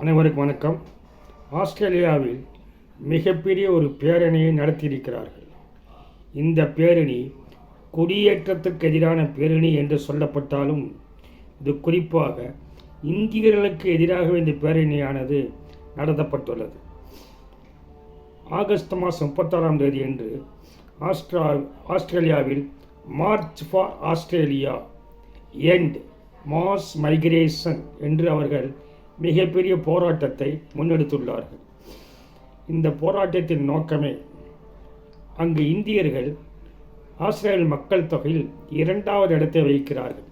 அனைவருக்கும் வணக்கம். ஆஸ்திரேலியாவில் மிகப்பெரிய ஒரு பேரணியை நடத்தியிருக்கிறார்கள். இந்த பேரணி குடியேற்றத்துக்கு எதிரான பேரணி என்று சொல்லப்பட்டாலும் இது குறிப்பாக இந்தியர்களுக்கு எதிராக இந்த பேரணியானது நடத்தப்பட்டுள்ளது. ஆகஸ்ட் மாதம் முப்பத்தாறாம் தேதி அன்று ஆஸ்ட்ரா ஆஸ்திரேலியாவில் March for Australia and mass migration என்று அவர்கள் மிகப்பெரிய போராட்டத்தை முன்னெடுத்துள்ளார்கள். இந்த போராட்டத்தின் நோக்கமே அங்கு இந்தியர்கள் ஆஸ்திரேலிய மக்கள் தொகையில் இரண்டாவது இடத்தை வகிக்கிறார்கள்.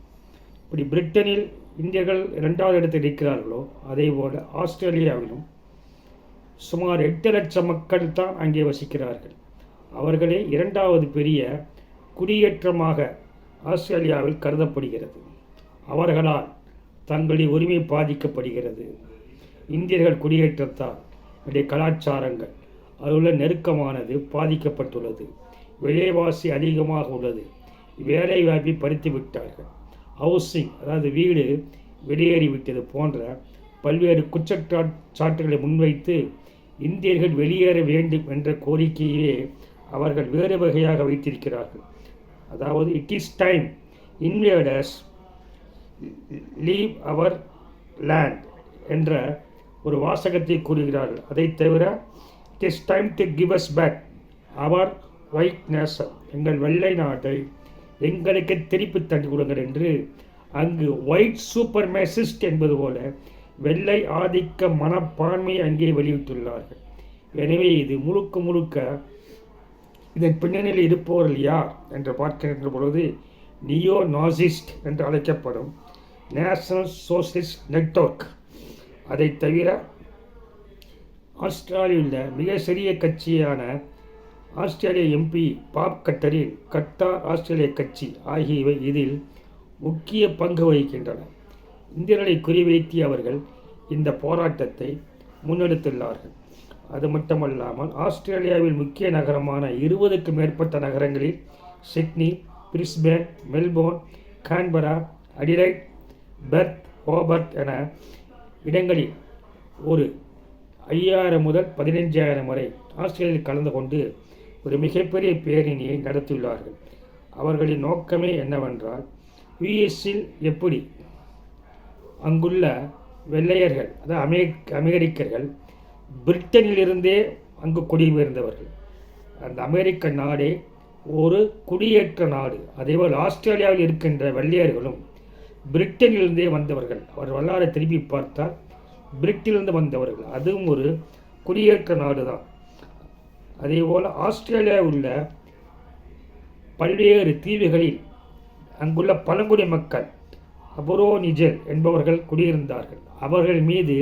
இப்படி பிரிட்டனில் இந்தியர்கள் இரண்டாவது இடத்தில் இருக்கிறார்களோ அதே போல் ஆஸ்திரேலியாவிலும் சுமார் எட்டு லட்சம் மக்கள் தான் அங்கே வசிக்கிறார்கள். அவர்களே இரண்டாவது பெரிய குடியேற்றமாக ஆஸ்திரேலியாவில் கருதப்படுகிறது. அவர்களால் தங்களுடைய உரிமை பாதிக்கப்படுகிறது. இந்தியர்கள் குடியேற்றத்தால் அவருடைய கலாச்சாரங்கள் அதிலுள்ள நெருக்கமானது பாதிக்கப்பட்டுள்ளது. விலைவாசி அதிகமாக உள்ளது. வேலை வாய்ப்பை பறித்து விட்டார்கள். ஹவுசிங் அதாவது வீடு வெளியேறிவிட்டது போன்ற பல்வேறு குற்றச்சாட்டுகளை முன்வைத்து இந்தியர்கள் வெளியேற வேண்டும் என்ற கோரிக்கையே அவர்கள் வேறு வகையாக வைத்திருக்கிறார்கள். அதாவது it is time invaders leave our land என்ற ஒரு வாசகத்தை கூறுகிறார்கள். அதை தவிர it is time to give us back our white nation எங்கள் வெள்ளை நாட்டை எங்களுக்கு திருப்பி தந்து கொடுங்கள் என்று அங்கு ஒயிட் சூப்பர் மேசிஸ்ட் என்பது போல வெள்ளை ஆதிக்க மனப்பான்மையை அங்கே வெளியிட்டுள்ளார்கள். எனவே இது முழுக்க முழுக்க இதன் பின்னணியில் இருப்பவர்கள் யார்? என்று பார்க்கின்ற பொழுது நியோ நாசிஸ்ட் என்று அழைக்கப்படும் நேஷனல் சோசியலிஸ்ட் நெட்வொர்க் அதை தவிர ஆஸ்திரேலியாவில் மிக சிறிய கட்சியான ஆஸ்திரேலிய எம்பி பாப் கட்டரின் கட்டார் ஆஸ்திரேலிய கட்சி ஆகியவை இதில் முக்கிய பங்கு வகிக்கின்றன. இந்தியர்களை குறிவைத்து அவர்கள் இந்த போராட்டத்தை முன்னெடுத்துள்ளார்கள். அது மட்டுமல்லாமல் ஆஸ்திரேலியாவில் முக்கிய நகரமான இருபதுக்கு மேற்பட்ட நகரங்களில் Sydney Brisbane Melbourne Canberra Adelaide Perth Hobart என இடங்களில் ஒரு ஐயாயிரம் முதல் பதினைஞ்சாயிரம் வரை ஆஸ்திரேலியாவில் கலந்து கொண்டு ஒரு மிகப்பெரிய பேரணியை நடத்தியுள்ளார்கள். அவர்களின் நோக்கமே என்னவென்றால் யுஎஸ்ஸில் எப்படி அங்குள்ள வெள்ளையர்கள் அதாவது அமெரிக்க அமெரிக்கர்கள் பிரிட்டனிலிருந்தே அங்கு குடிபெயர்ந்தவர்கள் அந்த அமெரிக்க நாடே ஒரு குடியேற்ற நாடு. அதேபோல் ஆஸ்திரேலியாவில் இருக்கின்ற வெள்ளையர்களும் பிரிட்டனிலிருந்தே வந்தவர்கள். அவர் வரலாறு திரும்பி பார்த்தால் பிரிட்டிலிருந்து வந்தவர்கள். அதுவும் ஒரு குடியேற்ற நாடு தான் அதேபோல் ஆஸ்திரேலியாவில் உள்ள பல்வேறு தீவுகளில் அங்குள்ள பழங்குடி மக்கள் அபரோனிஜல் என்பவர்கள் குடியிருந்தார்கள். அவர்கள் மீது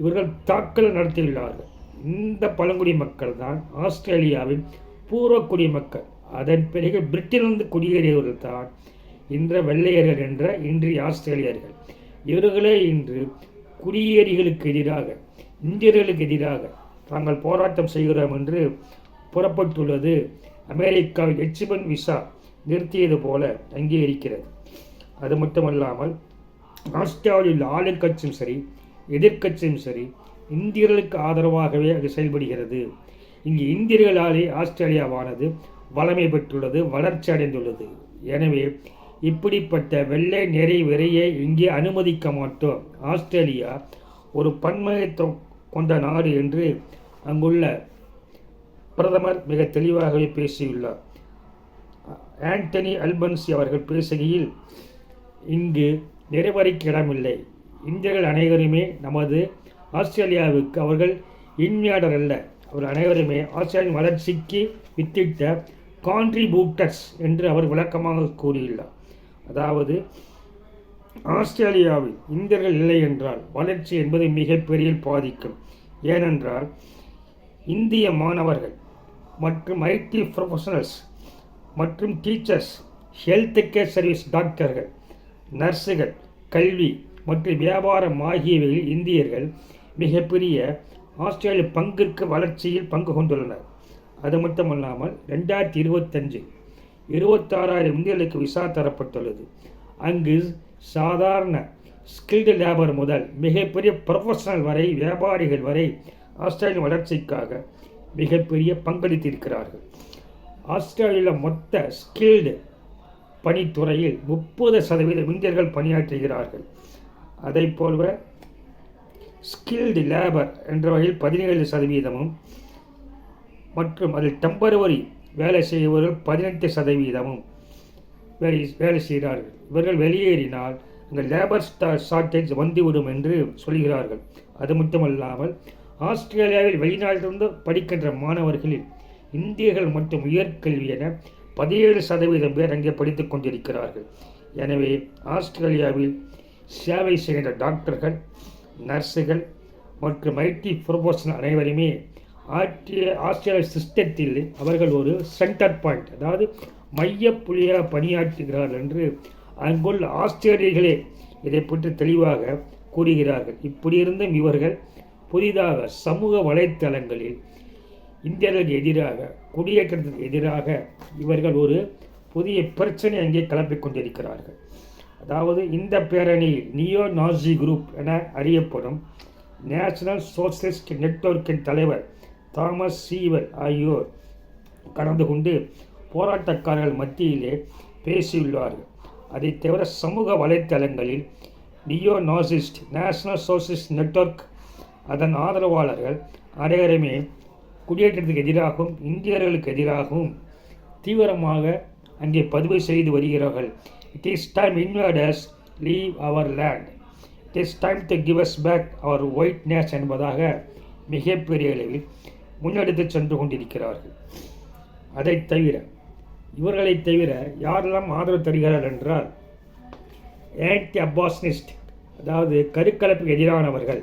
இவர்கள் தாக்கல் நடத்தியுள்ளார்கள். இந்த பழங்குடி மக்கள் தான் ஆஸ்திரேலியாவின் பூர்வ மக்கள் அதன் பிறகு பிரிட்டனிலிருந்து குடியேறியவர்கள் தான் இன்ற வெள்ளையர்கள் என்ற இன்றைய ஆஸ்திரேலியர்கள். இவர்களே இன்று குடியேறிகளுக்கு எதிராக இந்தியர்களுக்கு எதிராக தாங்கள் போராட்டம் செய்கிறோம் என்று புறப்பட்டுள்ளது. அமெரிக்காவில் எச்சிபன் விசா நிறுத்தியது போல அங்கீகரிக்கிறது அது மட்டுமல்லாமல் ஆஸ்திரேலியாவில் உள்ள ஆளுங்கட்சியும் சரி எதிர்க்கட்சியும் சரி இந்தியர்களுக்கு ஆதரவாகவே அது செயல்படுகிறது. இங்கு இந்தியர்களாலே ஆஸ்திரேலியாவானது வளமை பெற்றுள்ளது வளர்ச்சி அடைந்துள்ளது. எனவே இப்படிப்பட்ட வெள்ளை நிறை விரையை இங்கே அனுமதிக்க மாட்டோம். ஆஸ்திரேலியா ஒரு பன்மையத்துவம் கொண்ட நாடு என்று அங்குள்ள பிரதமர் மிக தெளிவாகவே பேசியுள்ளார். ஆண்டனி அல்பன்சி அவர்கள் பேசுகையில் இங்கு நிறைவரைக்கு இடமில்லை. இந்தியர்கள் அனைவருமே நமது ஆஸ்திரேலியாவுக்கு அவர்கள் இன்மையாளர் அல்ல. அவர் அனைவருமே ஆஸ்திரேலியாவின் வளர்ச்சிக்கு வித்திட்ட கான்ட்ரிபியூட்டர்ஸ் என்று அவர் விளக்கமாக கூறியுள்ளார். அதாவது ஆஸ்திரேலியாவில் இந்தியர்கள் இல்லை என்றால் வளர்ச்சி என்பது மிகப்பெரிய பாதிக்கும். ஏனென்றால் இந்திய மாணவர்கள் மற்றும் ஐடி ப்ரொஃபஷனல்ஸ் மற்றும் டீச்சர்ஸ் ஹெல்த் கேர் சர்வீஸ் டாக்டர்கள் நர்ஸுகள் கல்வி மற்றும் வியாபாரம் ஆகியவையில் இந்தியர்கள் மிகப்பெரிய ஆஸ்திரேலிய பங்கிற்கு வளர்ச்சியில் பங்கு கொண்டுள்ளனர். அது மட்டுமல்லாமல் ரெண்டாயிரத்தி இருபத்தஞ்சு இருபத்தாறாயிரம் இந்தியர்களுக்கு விசா தரப்பட்டுள்ளது. அங்கு சாதாரண ஸ்கில்டு லேபர் முதல் மிகப்பெரிய ப்ரொஃபஷனல் வரை வியாபாரிகள் வரை ஆஸ்திரேலிய வளர்ச்சிக்காக மிகப்பெரிய பங்களித்திருக்கிறார்கள். ஆஸ்திரேலியாவில் மொத்த ஸ்கில்டு பணித்துறையில் முப்பது சதவீதம் இந்தியர்கள் பணியாற்றுகிறார்கள். அதை போல்வ ஸ்கில்டு லேபர் என்ற வகையில் பதினேழு சதவீதமும் மற்றும் அதில் டெம்பரவரி வேலை செய்பவர்கள் பதினெட்டு சதவீதமும் வேலை வேலை செய்கிறார்கள். இவர்கள் வெளியேறினால் இந்த லேபர் ஷார்ட்டேஜ் வந்துவிடும் என்று சொல்கிறார்கள். அது மட்டுமல்லாமல் ஆஸ்திரேலியாவில் வெளிநாட்டிலிருந்து படிக்கின்ற மாணவர்களில் இந்தியர்கள் மற்றும் உயர்கல்வி என பதினேழு சதவீதம் பேர் அங்கே படித்துக் கொண்டிருக்கிறார்கள். எனவே ஆஸ்திரேலியாவில் சேவை செய்கின்ற டாக்டர்கள் நர்ஸுகள் மற்றும் ஐடி ப்ரொஃபஷனல் அனைவருமே ஆற்றிய ஆஸ்திரேலிய சிஸ்டத்தில் அவர்கள் ஒரு சென்டர் பாயிண்ட் அதாவது மைய புள்ளியாக பணியாற்றுகிறார்கள் என்று அங்குள்ள ஆஸ்திரேலியர்களே இதை பற்றி தெளிவாக கூறுகிறார்கள். இப்படி இருந்தும் இவர்கள் புதிதாக சமூக வலைத்தளங்களில் இந்தியர்களுக்கு எதிராக குடியேற்றத்திற்கு எதிராக இவர்கள் ஒரு புதிய பிரச்சனை அங்கே கிளப்பிக் கொண்டிருக்கிறார்கள். அதாவது இந்த பேரணியில் நியோ நாசி குரூப் என அறியப்படும் நேஷனல் சோசியலிஸ்ட் நெட்வொர்க்கின் தலைவர் தாமஸ் சீவர் ஆகியோர் கலந்து கொண்டு போராட்டக்காரர்கள் மத்தியிலே பேசியுள்ளார்கள் அதை தவிர சமூக வலைத்தளங்களில் neo Nazist national socialist network அதன் ஆதரவாளர்கள் அனைவருமே குடியேற்றத்துக்கு எதிராகவும் இந்தியர்களுக்கு எதிராகவும் தீவிரமாக அங்கே பதிவு செய்து வருகிறார்கள். It is time invaders leave our land it is time to give us back our whiteness என்பதாக மிகப்பெரிய அளவில் முன்னெடுத்து சென்று கொண்டிருக்கிறார்கள். அதை தவிர இவர்களை தவிர யாரெல்லாம் ஆதரவு தருகிறார்கள் என்றால் ஆன்டி அப்பாஸ்னிஸ்ட் அதாவது கருக்கலப்புக்கு எதிரானவர்கள்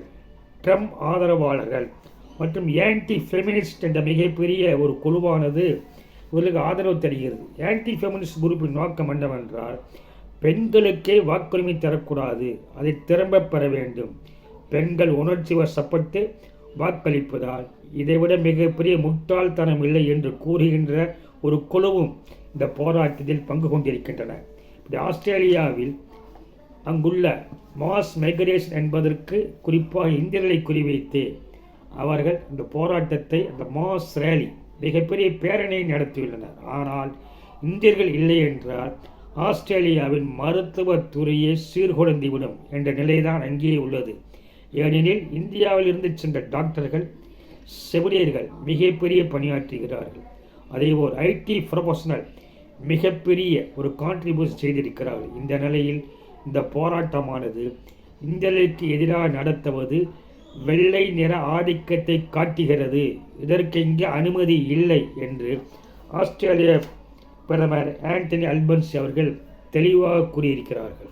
ட்ரம்ப் ஆதரவாளர்கள் மற்றும் ஆன்டி ஃபெமினிஸ்ட் என்ற மிகப்பெரிய ஒரு குழுவானது இவர்களுக்கு ஆதரவு தருகிறது. ஆன்டி ஃபெமினிஸ்ட் குரூப்பின் நோக்கம் என்னவென்றால் பெண்களுக்கே வாக்குரிமை தரக்கூடாது அதை திரும்ப பெற வேண்டும். பெண்கள் உணர்ச்சி வசப்பட்டு வாக்களிப்பதால் இதைவிட மிகப்பெரிய முட்டாள்தனம் இல்லை என்று கூறுகின்ற ஒரு குழுவும் இந்த போராட்டத்தில் பங்கு கொண்டிருக்கின்றன. இப்படி ஆஸ்திரேலியாவில் அங்குள்ள மாஸ் மைக்ரேஷன் என்பதற்கு குறிப்பாக இந்தியர்களை குறிவைத்து அவர்கள் இந்த போராட்டத்தை அந்த மாஸ் ரேலி மிகப்பெரிய பேரணியை நடத்தியுள்ளனர். ஆனால் இந்தியர்கள் இல்லை என்றால் ஆஸ்திரேலியாவின் மருத்துவத் துறையை சீர்குலைந்துவிடும் என்ற நிலைதான் அங்கேயே உள்ளது. ஏனெனில் இந்தியாவில் இருந்து சென்ற டாக்டர்கள் செவிலியர்கள் மிகப்பெரிய பணியாற்றுகிறார்கள். அதேபோல் ஐடி ப்ரொஃபஷனல் மிகப்பெரிய ஒரு கான்ட்ரிபியூஷன் செய்திருக்கிறார்கள். இந்த நிலையில் இந்த போராட்டமானது இந்தியர்களுக்கு எதிராக நடத்துவது வெள்ளை நிற ஆதிக்கத்தை காட்டுகிறது. இதற்கு இங்கே அனுமதி இல்லை என்று ஆஸ்திரேலிய பிரதமர் ஆண்டனி அல்பன்ஸ் அவர்கள் தெளிவாக கூறியிருக்கிறார்கள்.